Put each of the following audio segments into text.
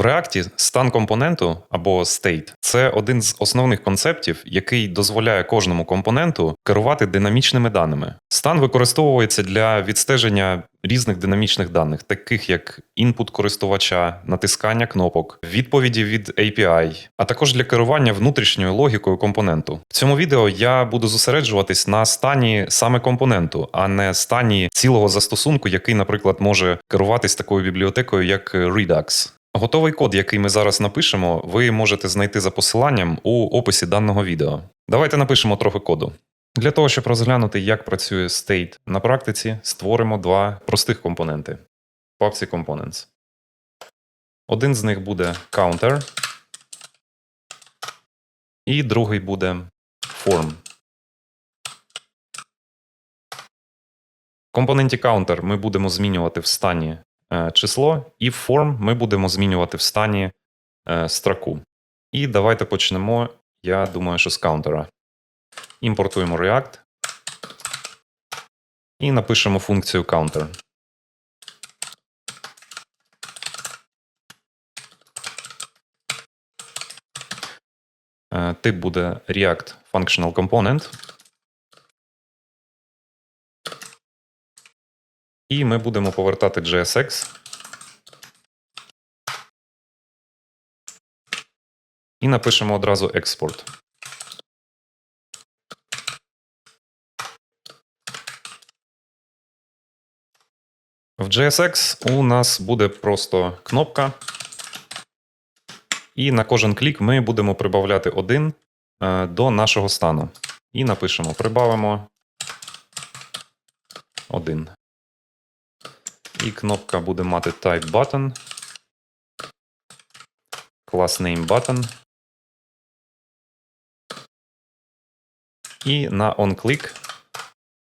В React стан компоненту або state – це один з основних концептів, який дозволяє кожному компоненту керувати динамічними даними. Стан використовується для відстеження різних динамічних даних, таких як інпут користувача, натискання кнопок, відповіді від API, а також для керування внутрішньою логікою компоненту. В цьому відео я буду зосереджуватись на стані саме компоненту, а не стані цілого застосунку, який, наприклад, може керуватись такою бібліотекою, як Redux. Готовий код, який ми зараз напишемо, ви можете знайти за посиланням у описі даного відео. Давайте напишемо трохи коду. Для того, щоб розглянути, як працює state на практиці, створимо два простих компоненти. папці Components. Один з них буде counter, і другий буде form. В компоненті counter ми будемо змінювати в стані число, і form ми будемо змінювати в стані е, строку. І давайте почнемо, я думаю, що з каунтера. Імпортуємо React і напишемо функцію counter. Е, Тип буде React Functional Component. І ми будемо повертати JSX. І напишемо одразу експорт. В JSX у нас буде просто кнопка. І на кожен клік ми будемо прибавляти один е, до нашого стану. І напишемо: прибавимо один. І кнопка буде мати type button, class name button. І на onClick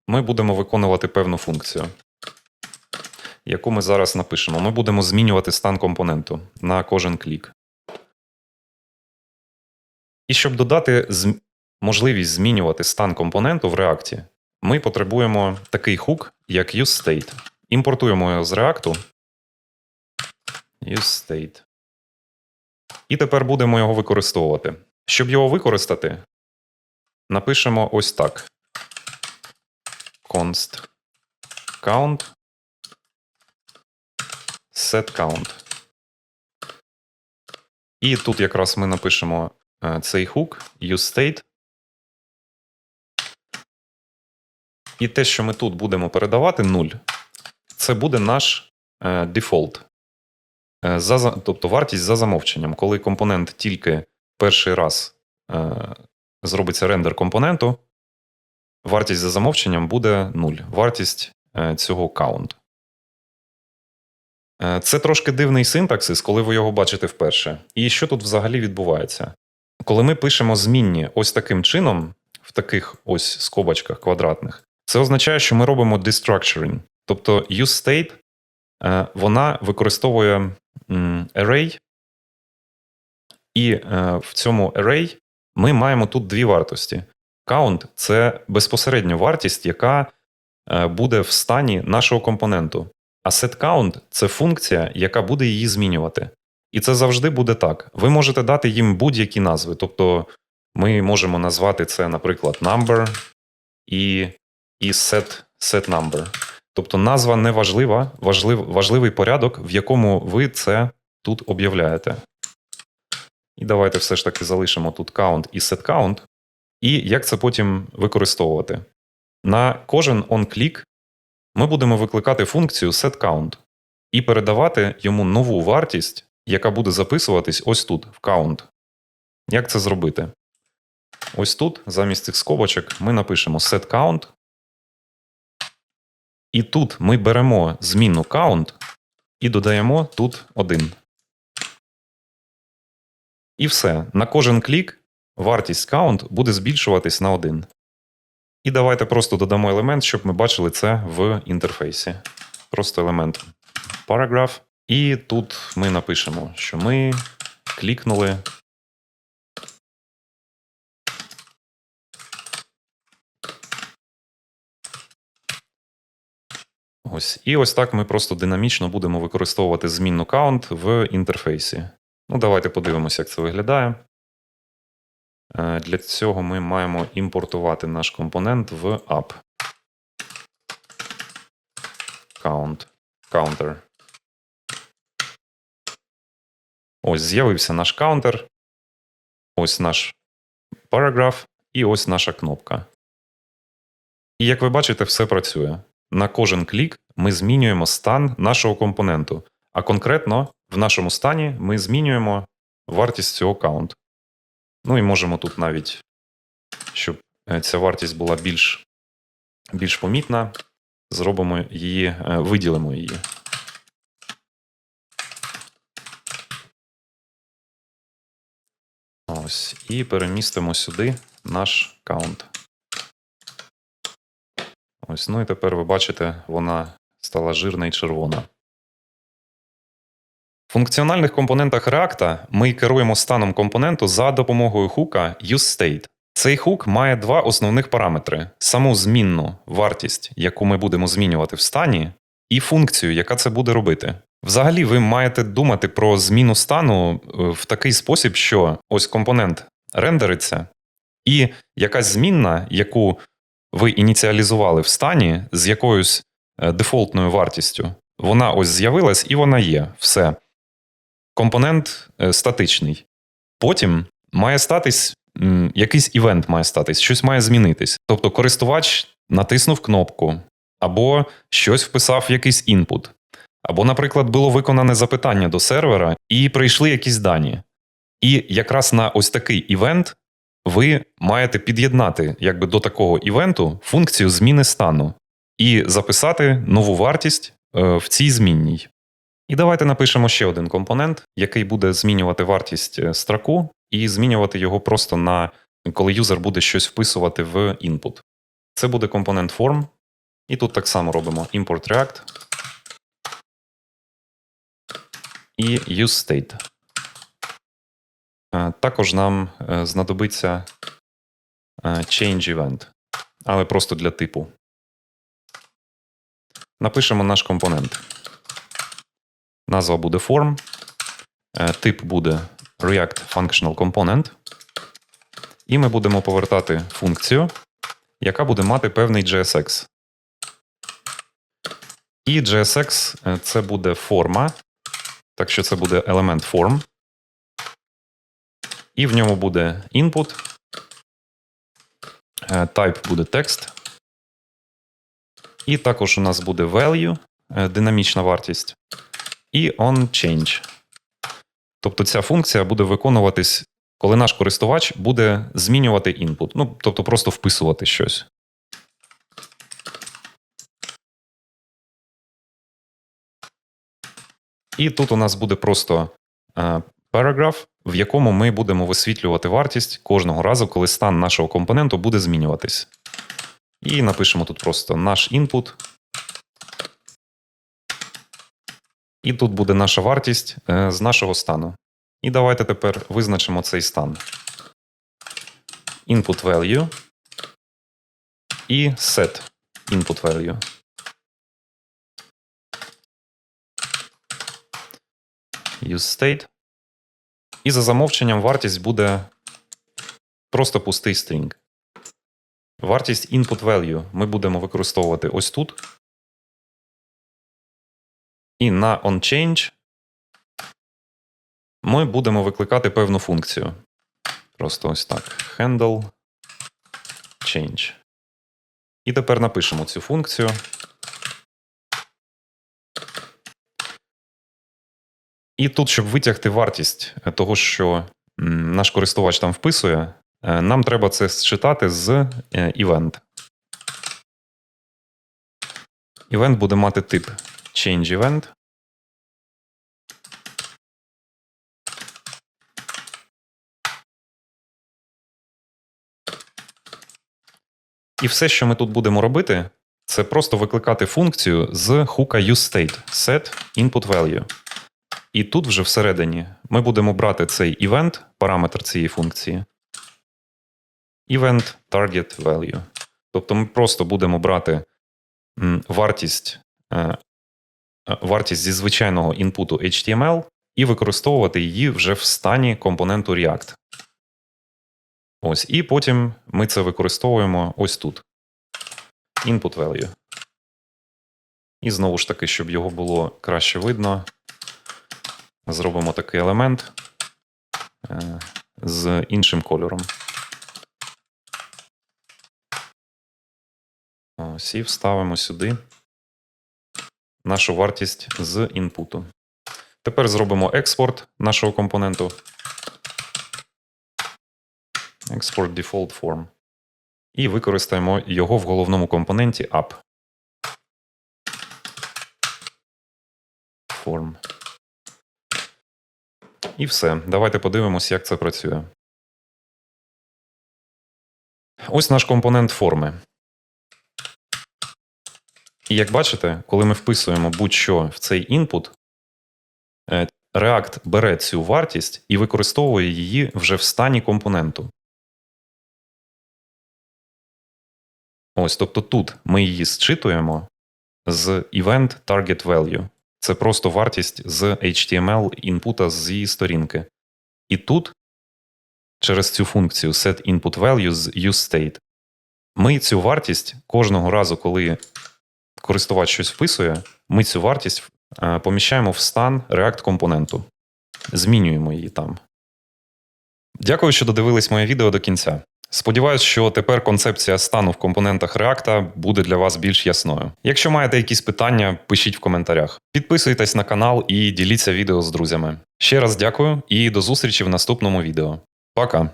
ми будемо виконувати певну функцію, яку ми зараз напишемо. Ми будемо змінювати стан компоненту на кожен клік. І щоб додати зм- можливість змінювати стан компоненту в React, ми потребуємо такий хук, як useState. Імпортуємо з React. useState. І тепер будемо його використовувати. Щоб його використати, напишемо ось так: const count set count. І тут якраз ми напишемо е, цей хук useState. І те, що ми тут будемо передавати 0, це буде наш е, дефолт. Е, за, тобто вартість за замовченням. Коли компонент тільки перший раз е, зробиться рендер компоненту, вартість за замовченням буде 0. Вартість цього count. Це трошки дивний синтаксис, коли ви його бачите вперше. І що тут взагалі відбувається? Коли ми пишемо змінні ось таким чином, в таких ось скобочках квадратних, це означає, що ми робимо destructuring. Тобто useState, е, вона використовує array, і е, в цьому array ми маємо тут дві вартості. Count – це безпосередньо вартість, яка е, буде в стані нашого компоненту. А setCount – це функція, яка буде її змінювати. І це завжди буде так. Ви можете дати їм будь-які назви. Тобто ми можемо назвати це, наприклад, number і, і set, set number. Тобто назва не важлива, важлив, важливий порядок, в якому ви це тут об'являєте. І давайте все ж таки залишимо тут count і setCount. І як це потім використовувати? На кожен onClick ми будемо викликати функцію setCount і передавати йому нову вартість, яка буде записуватись ось тут, в count. Як це зробити? Ось тут, замість цих скобочок, ми напишемо setCount. І тут ми беремо змінну count і додаємо тут 1. І все. На кожен клік вартість count буде збільшуватись на 1. І давайте просто додамо елемент, щоб ми бачили це в інтерфейсі. Просто елемент paragraph. І тут ми напишемо, що ми клікнули. Ось. І ось так ми просто динамічно будемо використовувати змінну count в інтерфейсі. Ну, давайте подивимося, як це виглядає. Е, Для цього ми маємо імпортувати наш компонент в app. Count. Counter. Ось з'явився наш каунтер. Ось наш параграф і ось наша кнопка. І як ви бачите, все працює. На кожен клік ми змінюємо стан нашого компоненту, а конкретно в нашому стані ми змінюємо вартість цього каунту. Ну і можемо тут навіть, щоб е, ця вартість була більш, більш помітна, зробимо її, е, виділимо її. Ось, і перемістимо сюди наш каунт. Ось, ну і тепер ви бачите, вона стала жирна і червона. В функціональних компонентах React ми керуємо станом компоненту за допомогою хука useState. Цей хук має два основних параметри: саму змінну вартість, яку ми будемо змінювати в стані, і функцію, яка це буде робити. Взагалі, ви маєте думати про зміну стану е, в такий спосіб, що ось компонент рендериться, і якась змінна, яку ви ініціалізували в стані з якоюсь е, дефолтною вартістю, вона ось з'явилась і вона є. Все. Компонент е, статичний. Потім має статись якийсь івент має статись, щось має змінитись. Тобто користувач натиснув кнопку, або щось вписав якийсь інпут. Або, наприклад, було виконане запитання до сервера, і прийшли якісь дані. І якраз на ось такий івент ви маєте під'єднати якби до такого івенту функцію зміни стану і записати нову вартість е, в цій змінній. І давайте напишемо ще один компонент, який буде змінювати вартість е, строку і змінювати його просто на коли юзер буде щось вписувати в input. Це буде компонент form. І тут так само робимо import React і. Е, Також нам е, знадобиться е, change event, але просто для типу. Напишемо наш компонент. Назва буде form, е, тип буде React Functional Component. І ми будемо повертати функцію, яка буде мати певний JSX. І JSX це буде форма, так що це буде елемент form. І в ньому буде input, е, type буде текст. І також у нас буде value, е, динамічна вартість, і onChange. Тобто ця функція буде виконуватись, коли наш користувач буде змінювати інпут. Ну, тобто просто вписувати щось. І тут у нас буде просто е, параграф, в якому ми будемо висвітлювати вартість кожного разу, коли стан нашого компоненту буде змінюватись. І напишемо тут просто наш input. І тут буде наша вартість е, з нашого стану. І давайте тепер визначимо цей стан. Input value і set input value. Use state. І за замовченням вартість буде просто пустий стрінг. Вартість input value ми будемо використовувати ось тут. І на onChange ми будемо викликати певну функцію. Просто ось так. Handle change. І тепер напишемо цю функцію. І тут, щоб витягти вартість того, що наш користувач там вписує, е, нам треба це считати з е, event. Event буде мати тип change event. І все, що ми тут будемо робити, це просто викликати функцію з хука useState set input value. І тут вже всередині ми будемо брати цей івент, параметр цієї функції. Event target value. Тобто ми просто будемо брати вартість, е, е, вартість зі звичайного інпуту HTML і використовувати її вже в стані компоненту React. Ось, і потім ми це використовуємо ось тут. Input value. І знову ж таки, щоб його було краще видно, зробимо такий елемент е, з іншим кольором. Ось і вставимо сюди нашу вартість з інпуту. Тепер зробимо експорт нашого компоненту. Export default form. І використаємо його в головному компоненті app. Form. І все. Давайте подивимось, як це працює. Ось наш компонент форми. І як бачите, коли ми вписуємо будь-що в цей інпут, е, React бере цю вартість і використовує її вже в стані компоненту. Ось, тобто тут ми її зчитуємо з event target value. Це просто вартість з HTML інпута її сторінки. І тут, через цю функцію set з useState, ми цю вартість кожного разу, коли користувач щось вписує, ми цю вартість е, поміщаємо в стан React компоненту. Змінюємо її там. Дякую, що додивились моє відео до кінця. Сподіваюсь, що тепер концепція стану в компонентах React буде для вас більш ясною. Якщо маєте якісь питання, пишіть в коментарях. Підписуйтесь на канал і діліться відео з друзями. Ще раз дякую і до зустрічі в наступному відео. Пока!